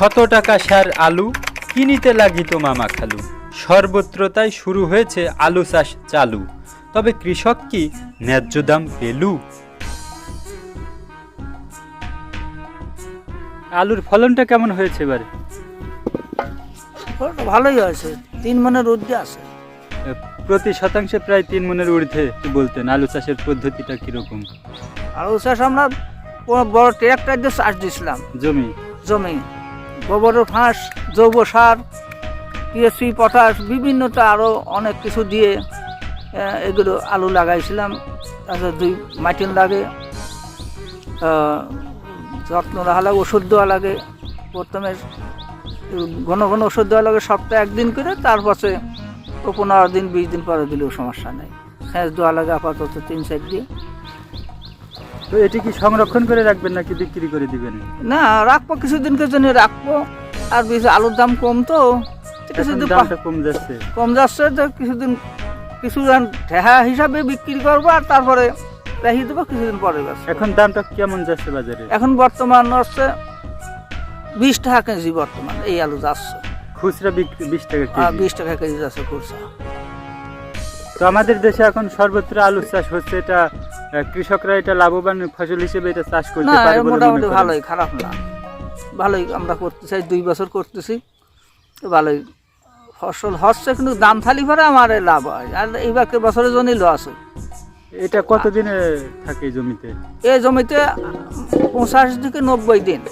শত টাকা সার আলু কিনিতে লাগিত মামা খালু। সর্বত্র তাই শুরু হয়েছে আলু চাষ চালু। তবে কৃষক কি ন্যায্য দাম পেলু? আলুর ফলনটা কেমন হয়েছে এবারে? ভালোই হয়েছে তিন মনের ঊর্ধ্বে আছে। প্রতি শতাংশে প্রায় তিন মনের ঊর্ধ্বে বলতেন আলু চাষের পদ্ধতিটা কীরকম? আলু চাষ আমরা বড় ট্রাক্টর দিয়ে চাষ দিয়েছিলাম জমি? জমি। গোবর ফাঁস জৈব সার টিএসপি পটাশ, বিভিন্নটা আরও অনেক কিছু দিয়ে এগুলো আলু লাগাইছিলাম। তারপরে দুই মাটিন লাগে। যত্ন রাখা লাগে, ওষুধ দেওয়া লাগে। প্রথমে ঘন ঘন ওষুধ দেওয়া লাগে, সপ্তাহে একদিন করে, তারপরে ও পনেরো দিন, বিশ দিন পরে দিলেও সমস্যা নেই। সেচ দেওয়া লাগে আপাতত তিন চার দিয়ে তো এটি কি সংরক্ষণ করে রাখবেন নাকি বিক্রি করে দিবেন? না রাখব কিছুদিনকে জন্য রাখব। আর বেশি আলুর দাম কম তো। কিছুদিন কম যাচ্ছে। কম যাচ্ছে তো কিছুদিন কিছুদিন ঠেহা হিসাবে বিক্রি করব আর তারপরে রেখে দেবো কিছুদিন পরে বেচবো। এখন দামটা কেমন যাচ্ছে বাজারে? এখন বর্তমান হচ্ছে বিশ টাকা কেজি বর্তমান এই আলু যাচ্ছে। খুচরা বিক্রি বিশ টাকা আর কেজি বিশ টাকা কেজি যাচ্ছে খুচরা। তো আমাদের দেশে এখন সর্বত্র আলু চাষ হচ্ছে এটা কৃষকরা এটা লাভবান ফসল হিসেবে এটা চাষ করতে পারে মোটামুটি। ভালোই খারাপ না। ভালোই আমরা করতে চাই দুই বছর করতেছি তো ভালোই। ফসল হচ্ছে কিন্তু দাম থালি পরে আমার লাভ হয় আর এইবার বছরের জন্যই লস হয়। এটা কতদিনে থাকে জমিতে? এই জমিতে পঁচাশ থেকে নব্বই দিন।